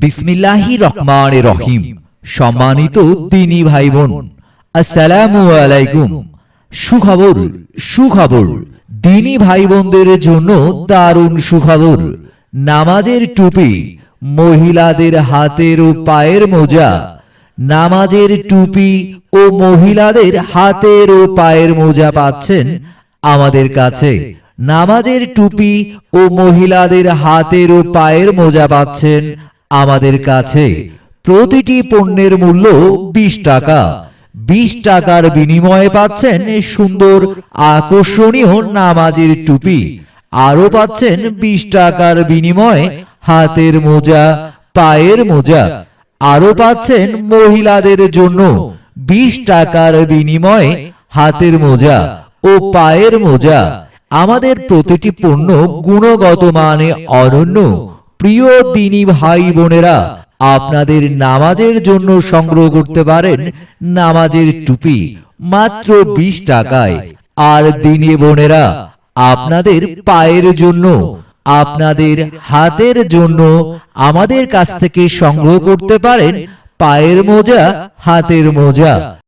বিসমিল্লাহি রহমান রহিম। সম্মানিত দিনী ভাই বোন আলাইকুম। সুখবর সুখবর। দিনী ভাই বোনদের জন্য দারুণ সুখবর। নামাজের টুপি, মহিলাদের হাতের ও পায়ের মোজা। নামাজের টুপি ও মহিলাদের হাতের ও পায়ের মোজা পাচ্ছেন আমাদের কাছে। নামাজের টুপি ও মহিলাদের হাতের ও পায়ের মোজা পাচ্ছেন আমাদের কাছে প্রতিটি পণ্যের মূল্য বিশ টাকা। বিশ টাকার বিনিময়ে পাচ্ছেন সুন্দর, আকর্ষণীয় নামাজের টুপি। আরও পাচ্ছেন বিশ টাকার বিনিময়ে হাতের মোজা, পায়ের মোজা। আরও পাচ্ছেন মহিলাদের জন্য বিশ টাকার বিনিময়ে হাতের মোজা ও পায়ের মোজা। আমাদের প্রতিটি পণ্য গুণগত মানে অনন্য। প্রিয় দিনী ভাই বোনেরা, আপনাদের নামাজের জন্য সংগ্রহ করতে পারেন নামাজের টুপি মাত্র বিশ টাকায়। আর দিনী বোনেরা, আপনাদের পায়ের জন্য, আপনাদের হাতের জন্য আমাদের কাছ থেকে সংগ্রহ করতে পারেন পায়ের মোজা, হাতের মোজা।